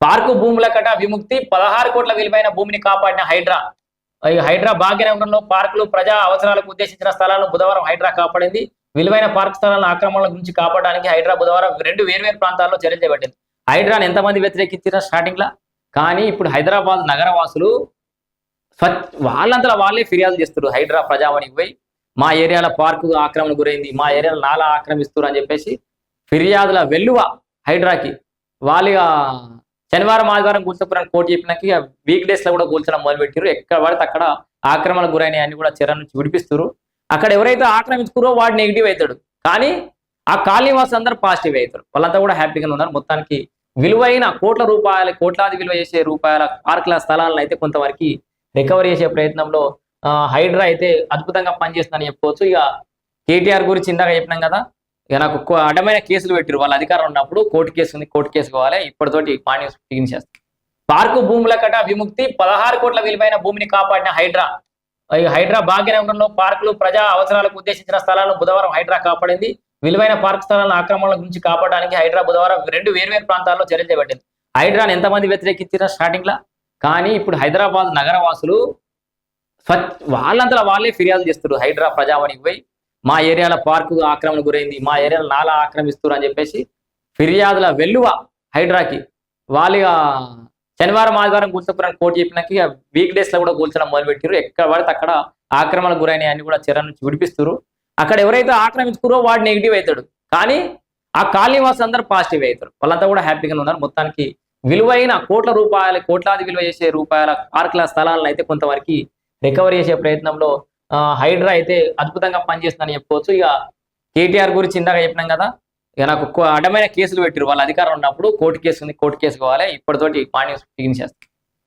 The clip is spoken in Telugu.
పార్కు భూముల కట విముక్తి పదహారు కోట్ల విలువైన భూమిని కాపాడిన హైడ్రా. ఈ హైడ్రా భాగ్యనగరంలో పార్కులు ప్రజా అవసరాలకు ఉద్దేశించిన స్థలాలను బుధవారం హైడ్రా కాపాడింది. విలువైన పార్క్ స్థలాలను ఆక్రమణల గురించి కాపాడడానికి హైడ్రా బుధవారం రెండు వేర్వేరు ప్రాంతాల్లో చర్యలు చేపట్టింది. హైడ్రాను ఎంతమంది వ్యతిరేకించిన స్టార్టింగ్ లా కానీ ఇప్పుడు హైదరాబాద్ నగరవాసులు స్వచ్ఛ వాళ్ళంతా వాళ్ళే ఫిర్యాదు చేస్తున్నారు హైడ్రా ప్రజావాణికి పోయి మా ఏరియాల పార్కు ఆక్రమణ గురైంది మా ఏరియాలో నాలా ఆక్రమిస్తున్నారు అని చెప్పేసి ఫిర్యాదుల వెల్లువ హైడ్రాకి వాళ్ళ శనివారం ఆదివారం కూర్చోపురాన్ని కోర్టు చెప్పినాక వీక్ డేస్లో కూడా కూల్చడం మొదలుపెట్టారు ఎక్కడ పడితే అక్కడ ఆక్రమణకు గురైన అన్ని కూడా చర్య నుంచి విడిపిస్తారు అక్కడ ఎవరైతే ఆక్రమించుకురో వాడు నెగిటివ్ అవుతాడు. కానీ ఆ కాలనీ అందరూ పాజిటివ్ అవుతారు. వాళ్ళంతా కూడా హ్యాపీగా ఉన్నారు. మొత్తానికి విలువైన కోట్ల రూపాయల కోట్లాది విలువ చేసే రూపాయల పార్కుల స్థలాలను అయితే కొంతవరకు రికవరీ చేసే ప్రయత్నంలో హైడ్రా అయితే అద్భుతంగా పనిచేస్తుందని చెప్పుకోవచ్చు. ఇక కేటీఆర్ గురించి ఇందాక చెప్పినాం కదా. ఇక నాకు అడ్డమైన కేసులు పెట్టారు వాళ్ళ అధికారం ఉన్నప్పుడు కోర్టు కేసు ఉంది కోర్టు కేసు కావాలి ఇప్పటితోటి పాణ్యం బిగించేస్తారు పార్కు భూముల కట విముక్తి పదహారు కోట్ల విలువైన భూమిని కాపాడిన హైడ్రా. ఈ హైడ్రా భాగ్యనగరంలో పార్కులు ప్రజా అవసరాలకు ఉద్దేశించిన స్థలాలను బుధవారం హైడ్రా కాపాడింది. విలువైన పార్క్ స్థలాలను ఆక్రమణల గురించి కాపాడడానికి హైడ్రా బుధవారం రెండు వేర్వేరు ప్రాంతాల్లో చర్యలు చేపట్టింది. హైడ్రాను ఎంతమంది వ్యతిరేకించిన స్టార్టింగ్ లా? కానీ ఇప్పుడు హైదరాబాద్ నగరవాసులు స్వచ్ఛ వాళ్ళంతా వాళ్ళే ఫిర్యాదు చేస్తారు హైడ్రా ప్రజావాణికి పోయి. మా ఏరియాల పార్కు ఆక్రమణ గురైంది మా ఏరియాలో నాలా ఆక్రమిస్తున్నారు అని చెప్పేసి ఫిర్యాదుల వెల్లువ హైడ్రాకి వాళ్ళు శనివారం ఆదివారం కూర్చోపురాన్ని కోర్టు చెప్పినాక వీక్ డేస్లో కూడా కూల్చడం మొదలుపెట్టారు ఎక్కడ పడితే అక్కడ ఆక్రమణకు గురైన అని కూడా చెర నుంచి విడిపిస్తారు అక్కడ ఎవరైతే ఆక్రమించుకురో వాడు నెగిటివ్ అవుతాడు. కానీ ఆ కాలనీ వాసు అందరూ పాజిటివ్ అవుతారు. వాళ్ళంతా కూడా హ్యాపీగా ఉన్నారు. మొత్తానికి విలువైన కోట్ల రూపాయల కోట్లాది విలువ చేసే రూపాయల పార్కుల స్థలాలను అయితే కొంతవరకు రికవరీ చేసే ప్రయత్నంలో హైడ్రా అయితే అద్భుతంగా పనిచేస్తుందని చెప్పుకోవచ్చు. ఇక కేటీఆర్ గురించి ఇందాక చెప్పినాం కదా ఇక నాకు అడ్డమైన కేసులు పెట్టారు వాళ్ళ అధికారం ఉన్నప్పుడు కోర్టు కేసు ఉంది కోర్టు కేసు కావాలి. ఇప్పటితోటి పాణ్యం బిగించేస్తారు